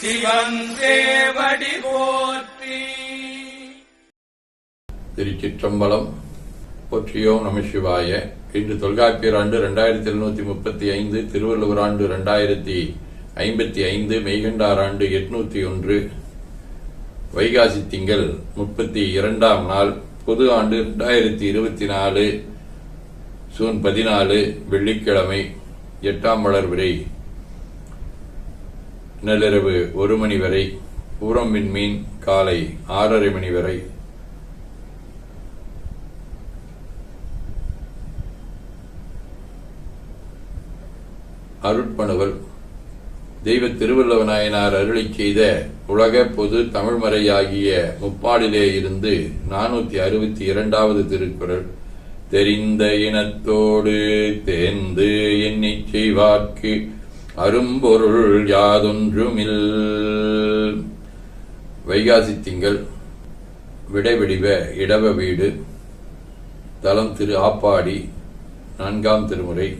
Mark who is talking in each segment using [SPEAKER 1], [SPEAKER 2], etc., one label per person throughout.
[SPEAKER 1] சிவன் தேவடி போற்றி.
[SPEAKER 2] திருச்சிற்றம்பலம் போற்றியோம் நம சிவாய. இன்று தொல்காப்பியர் ஆண்டு ரெண்டாயிரத்தி எழுநூத்தி முப்பத்தி ஐந்து திருவள்ளுவர் ஆண்டு ரெண்டாயிரத்தி ஐம்பத்தி ஐந்து மெய்கண்டார் ஆண்டு எட்நூத்தி ஒன்று. வைகாசி திங்கள் முப்பத்தி இரண்டாம் நாள் பொது ஆண்டு ரெண்டாயிரத்தி இருபத்தி நாலு சூன் பதினாலு வெள்ளிக்கிழமை எட்டாம் வளர் விரை. நள்ளிரவு ஒரு மணி வரை பூரம் விண்மீன் காலை ஆறரை மணி வரை. அருட்பணுவல். தெய்வ திருவள்ளுவ அருளை செய்த உலக பொது தமிழ்மறையாகிய முப்பாடிலே இருந்து நானூத்தி அறுபத்தி இரண்டாவது திருக்குறள். தெரிந்த இனத்தோடு தேர்ந்து எண்ணிச் செய்வார்க்கு. அரும்பொருள் யாதொன்றுமில். வைகாசி திங்கள் விடைவெடிவ இடவ வீடு தலம் திரு ஆப்பாடி நான்காம் திருமுறை.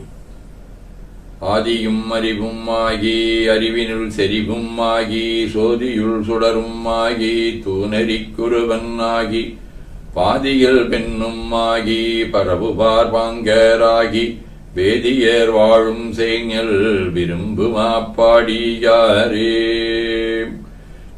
[SPEAKER 2] ஆதியும் அறிவும் ஆகி அறிவினுள் செறிவும் ஆகி சோதியுள் சுடரும் ஆகி தூணறிக் குருவன் ஆகி பாதியில் பெண்ணும் ஆகி பரவுபார் பாங்கராகி வேதியர் வாழும் செய்ஞல் விரும்புமாப்பாடியாரே.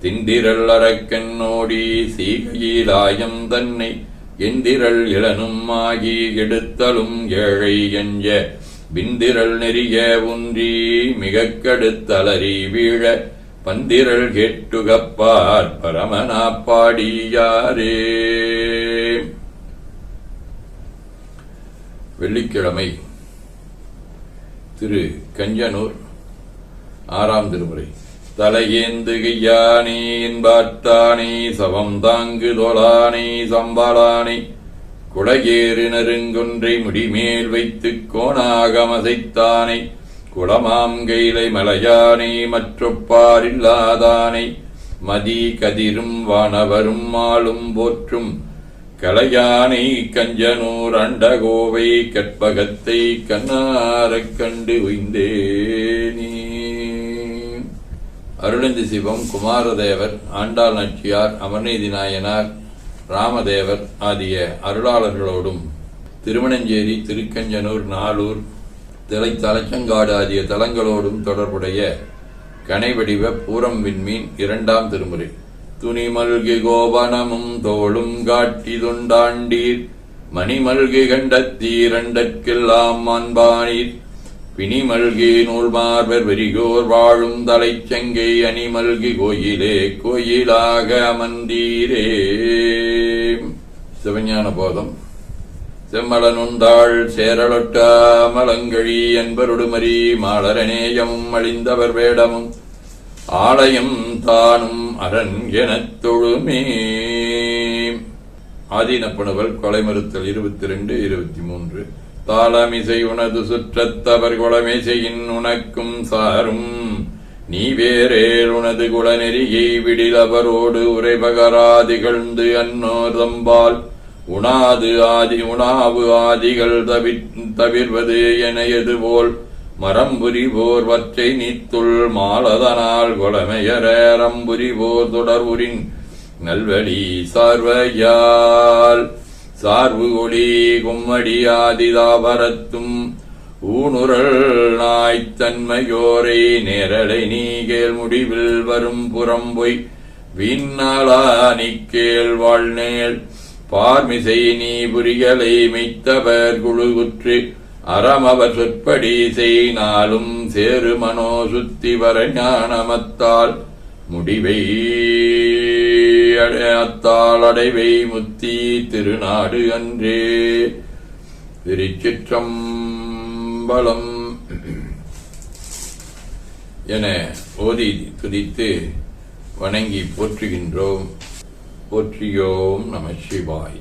[SPEAKER 2] அரக்கன் அரக்கன்னோடி சீகையிலாயம் தன்னை எந்திரள் இளனும் ஆகி எடுத்தலும் ஏழை எஞ்ச விந்திரள் நெறிய ஒன்றி மிகக் கடுத்தலறி வீழ பந்திரள் கேட்டுகப்பார் பரமனாப்பாடியாரே. வெள்ளிக்கிழமை திரு கஞ்சனூர். ஆறாம் திருமுறை. தலையேந்து கையானே என்பார்த்தானே சவம் தாங்கு தோளானே சம்பாளானே. குடையேறு நெருங்கொன்றை முடிமேல் வைத்துக் கோணாகமசைத்தானை. குளமாம் கைலை மலையானை மற்றொப்பாரில்லாதானை. மதி கதிரும் வானவரும் ஆளும் போற்றும் கலையானை கஞ்சனூர் அண்டகோவை கற்பகத்தை கண்ணாரக் கண்டு உய்ந்தேனே. அருளந்தி சிவம் குமாரதேவர் ஆண்டாள் நாச்சியார் அமர்நீதி நாயனார் ராமதேவர் ஆகிய அருளாளர்களோடும் திருமணஞ்சேரி திருக்கஞ்சனூர் நாளூர் திலை தலைச்சங்காடு ஆகிய தலங்களோடும் தொடர்புடைய கனைவடிவ பூரம் விண்மீன் இரண்டாம் திருமுறை. துணி மல்கி கோபனமும் தோளும் காட்டி துண்டாண்டீர். மணி மல்கி கண்டத்தீரண்டற்கெல்லாம் மாண்பானீர் பிணிமல்கி நூல் மார்பர் வெறியோர் வாழும் தலைச்சங்கை அணி மல்கி கோயிலே கோயிலாக அமர்ந்தீரே. சிவஞான போதம். செம்மலனுந்தாள் சேரலொட்டா மலங்கழி என்பருடுமரி மாலரநேயமும் அழிந்தவர் வேடமும் ஆலயம் தானும் அரண் எனத் தொழுமே. ஆதீனப்பணுவல் கொலை மறுத்தல் இருபத்தி ரெண்டு இருபத்தி மூன்று தாளமிசை உனது சுற்றத்தவர் குளமிசையின் உனக்கும் சாரும். நீ வேறேல் உனது குளநெறியை விடில் அவரோடு உரைபகராதிகழ்ந்து அன்னோர் தம்பால். உணாது ஆதி உணாவு ஆதிகள் தவிர் தவிர்வது என எதுபோல். மரம்புரி போர் வற்றை நீத்துள் மாலதனால் குளமையர போர் தொடர்வுரின் நல்வழி சார்வையால். சார்பு ஒளி கும்மடி ஆதிதாபரத்தும் ஊனுரல் நாய்த்தன்மையோரை நேரலை நீகேல் முடிவில் வரும் புறம் பொய் வீணாளா நிக்கேல் வாழ்நேல். பார்மிசை நீ புரிகளை மெய்த்தவர் குழுகுற்று அறமவ சொற்படி செய்னாலும் சேரு மனோ சுத்தி வர ஞானமத்தால் முடிவை அத்தால் அடைவை முத்தி திருநாடு அன்றே. திருச்சிற்றம்பலம் என ஓதி துதித்து வணங்கி போற்றுகின்றோம். போற்றியோம் நம சிவாய்.